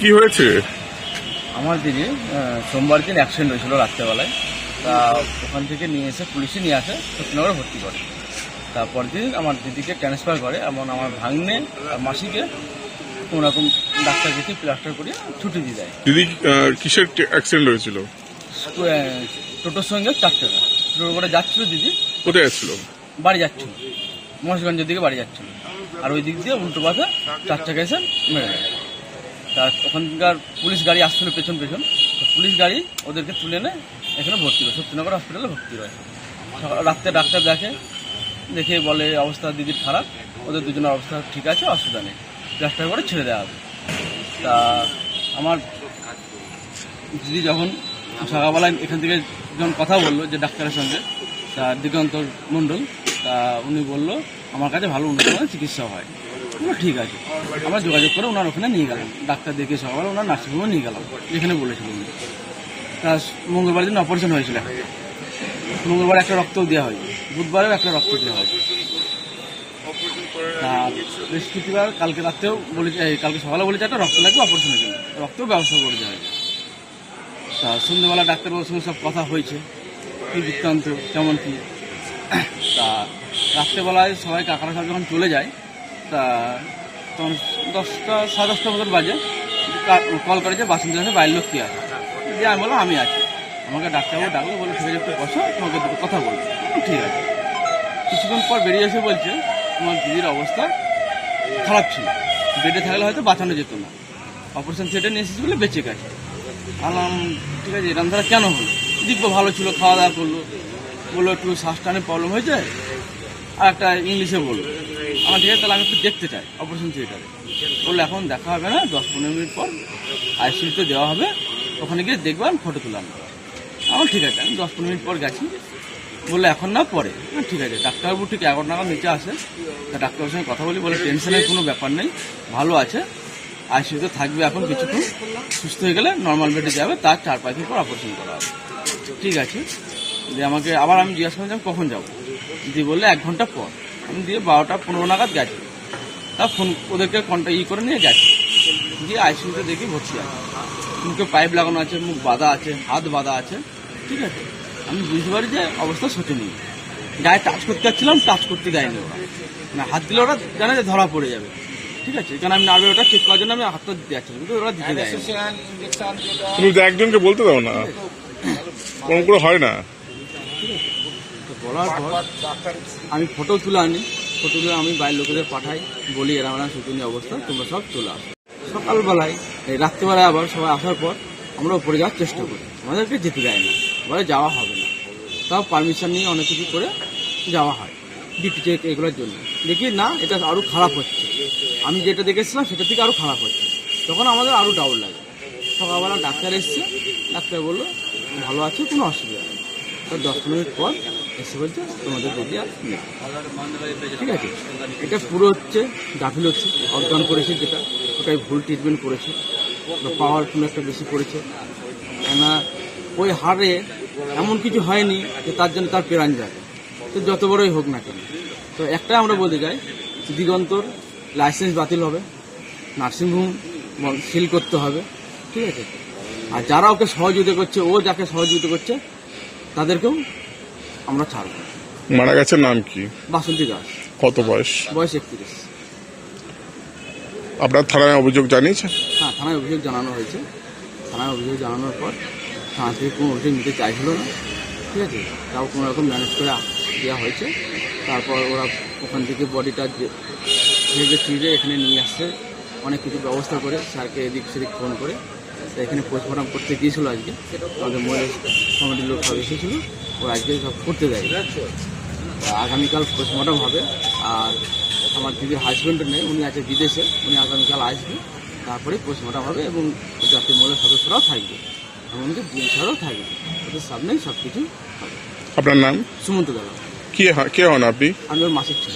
কি হয়েছে? আমার দিদি সোমবার দিন অ্যাক্সিডেন্ট হয়েছিল রাত্রেবেলায়। তা ওখান থেকে নিয়ে এসে পুলিশে নিয়ে আসে সত্যনগরে ভর্তি করে। তারপর দিন আমার দিদিকে ট্রান্সফার করে এবং আমার ভাগ্নে আর মাসিকে কোনোরকম ডাক্তার দেখে প্লাস্টার করে ছুটি দিয়ে দেয়। দিদি কিসের অ্যাক্সিডেন্ট হয়েছিল? টোটোর সঙ্গে চারটে টোটো করে যাচ্ছিল দিদি। কোথায় আসছিল বাড়ি যাচ্ছিল। মহেশগঞ্জের দিকে বাড়ি যাচ্ছিল। আর ওই দিক দিয়ে উল্টো পথে চার চাকা এসে মেরে দেয় তা ওখানকার পুলিশ গাড়ি আসছিল পেছন পেছন। তো পুলিশ গাড়ি ওদেরকে তুলে এনে এখানে ভর্তি করে সত্যনগর হসপিটালে ভর্তি সকাল- রাত্রে ডাক্তার দেখে দেখে বলে, অবস্থা দিদির খারাপ, ওদের দুজনের অবস্থা ঠিক আছে, অসুবিধা নেই। প্লাস্টার করে ছেড়ে দেওয়া হবে। তা আমার দিদি যখন সকালবেলায় এখান থেকে যখন কথা বলল যে ডাক্তারের সঙ্গে, তা দিগন্তর মণ্ডল, তা উনি বলল, আমার কাছে ভালো উন্নত চিকিৎসা হয়। ঠিক আছে। আমরা যোগাযোগ করে ওনার ওখানে নিয়ে গেলাম। ডাক্তার দেখে সকালে ওনার নার্সিংহোমে নিয়ে গেলাম। যেখানে বলেছিল উনি তা মঙ্গলবার দিন অপারেশন হয়েছিল মঙ্গলবার একটা রক্ত দেওয়া হয়। বুধবারেও একটা রক্ত দেওয়া হয়। তা বৃহস্পতিবার, কালকে রাত্রেও বলেছে কালকে সকালে বলেছে একটা রক্ত লাগবে অপারেশনের জন্য রক্তও ব্যবস্থা করে দেওয়া হয়েছে তা সন্ধ্যেবেলা ডাক্তারবাবুর সঙ্গে সব কথা হয়েছে। কী বৃত্তান্ত, কেমন কী? তা রাত্রেবেলায় সবাই কাকারা সব যখন চলে যায় তা তখন দশটা, সাড়ে দশটার মতন বাজে। কল করে যে বাসন্তী দাসের বাইরের লোক কী আছে? যে আমি বললাম, আমি আছি। আমাকে ডাক্তারবাবু ডাকলো বলে ঠিক আছে, একটু বসো, তোমাকে দুটো কথা বলব। ঠিক আছে। কিছুক্ষণ পর বেরিয়ে এসে বলছে, তোমার দিদির অবস্থা খারাপ ছিল। বেডে থাকলে হয়তো বাঁচানো যেত না। অপারেশন থিয়েটার নিয়ে এসেছি বলে বেঁচে গেছে। আলাম ঠিক আছে এরকম ধারা কেন হলো? দিব্য ভালো ছিল খাওয়া দাওয়া করল। বলল, একটু শ্বাস টানে প্রবলেম হয়েছে? আর একটা ইংলিশে বলল আমার ঠিক আছে, তাহলে আমি একটু দেখতে চাই অপারেশন থিয়েটারে বলল, এখন দেখা হবে না, দশ পনেরো মিনিট পর আইসিউতে দেওয়া হবে। ওখানে গিয়ে দেখবেন ফটো তুলাম আমার ঠিক আছে, আমি দশ পনেরো মিনিট পর গেছি। বলল, এখন না, পরে। ঠিক আছে, ডাক্তারবাবু ঠিক এগারো নাগাদ নিচে আসে। তা ডাক্তারের সঙ্গে কথা বলি, বলে টেনশনের কোনো ব্যাপার নেই, ভালো আছে। আইসিউতে থাকবে এখন কিছুক্ষণ, সুস্থ হয়ে গেলে নর্মাল বেডে যাবে, তার চার পাঁচ দিন পর অপারেশন করা হবে। ঠিক আছে, দিয়ে আমাকে আবার আমি জিজ্ঞাসা করলাম, কখন যাব? দিয়ে বললে এক ঘণ্টা পর। আমি দিয়ে বারোটা পনেরো নাগাদ গেছি। তা ফোন, ওদেরকে কন্ট্যাক্ট ই করে নিয়ে গেছি। দিয়ে আইসিউতে দেখি ভর্তি আছে। মুখে পাইপ লাগানো আছে, মুখ বাঁধা আছে, হাত বাঁধা আছে। ঠিক আছে? আমি বুঝতে পারি যে অবস্থা শোচনীয় গায়ে টাচ করতে যাচ্ছিলাম টাচ করতে দেয়নি ওরা। না, হাত দিলে ওরা জানে যে ধরা পড়ে যাবে। ঠিক আছে? কারণ আমি নার্ভে ওটা চেক করার জন্য আমি হাতটা দিতে যাচ্ছিলাম, কিন্তু ওরা দিতে তুমি একজনকে বলতে দাও না। কম করে হয় না। বলার পর আমি ফটো তুলে আনি। ফটো তুলে আমি বাইরের লোকেদের পাঠাই, বলি এরা আমার শোচনীয় অবস্থা, তোমরা সব চলে আসো। সকালবেলায়, এই রাত্রিবেলায় আবার সবাই আসার পর আমরা উপরে যাওয়ার চেষ্টা করি। আমাদেরকে যেতে দেয় না। বলে যাওয়া হবে না। তাও পারমিশন নিয়ে অনেক কিছু করে যাওয়া হয়। ডিপি চেক এগুলোর জন্য। দেখি না, এটা আরও খারাপ হচ্ছে। আমি যেটা দেখেছিলাম, সেটা থেকে আরও খারাপ হচ্ছে। তখন আমাদের আরও ডাউট লাগে। সকালবেলা ডাক্তার এসছে, ডাক্তার বলল, ভালো আছে? কোনো অসুবিধা নেই। দশ মিনিট পর এসে বলছে, তোমাদের দিদি আর ঠিক আছে? এটা পুরো হচ্ছে, গাফিল হচ্ছে, অজ্ঞান করেছে যেটা, ওটাই ভুল ট্রিটমেন্ট করেছে পাওয়ার কোনো একটা বেশি করেছে। কেননা, ওই হারে এমন কিছু হয়নি যে তার জন্য তার প্রাণ যাবে তো যত বড়ই হোক না কেন। তো একটাই আমরা বলতে চাই, দিগন্তর লাইসেন্স বাতিল হবে, নার্সিংহোম সিল করতে হবে, ঠিক আছে? আর যারা ওকে সহযোগিতা করছে, ও যাকে সহযোগিতা করছে, তাদেরকেও আমরা ছাড়বো। মারা গেছে নাম কি? বাসন্তী দাস। কত বয়স? বয়স একত্রিশ। আপনার থানায় অভিযোগ জানিয়েছেন? হ্যাঁ থানায় অভিযোগ জানানো হয়েছে। থানায় অভিযোগ জানানোর পর থানা থেকে কোনো অভিযোগ নিতে চাইছিল না। ঠিক আছে? তাও কোনো রকম ম্যানেজ করে দেওয়া হয়েছে। তারপর ওরা ওখান থেকে বডিটা ভেবে চিড়ে এখানে নিয়ে আসছে। অনেক কিছু ব্যবস্থা করে স্যারকে এদিক সেদিক ফোন করে। এখানে পোস্টমর্টম করতে গিয়েছিল আজকে। আমাদের মহিলা কমিটির লোক সব এসেছিল। ওরা আজকে সব করতে দেয় আগামীকাল পোস্টমর্টম হবে। আর আমার দিদির হাজব্যান্ড নেই উনি আছে বিদেশে উনি আগামীকাল আসবে। তারপরে পোস্টমর্টম হবে এবং জাতীয় সদস্যরাও থাকবে। এমনকি ডিএম স্যারও থাকবে। ওদের সামনেই সব কিছু হবে। আপনার নাম? সুমন্ত দাদা। কে কে হন আপনি? আমি ওর মাসিক ছিল।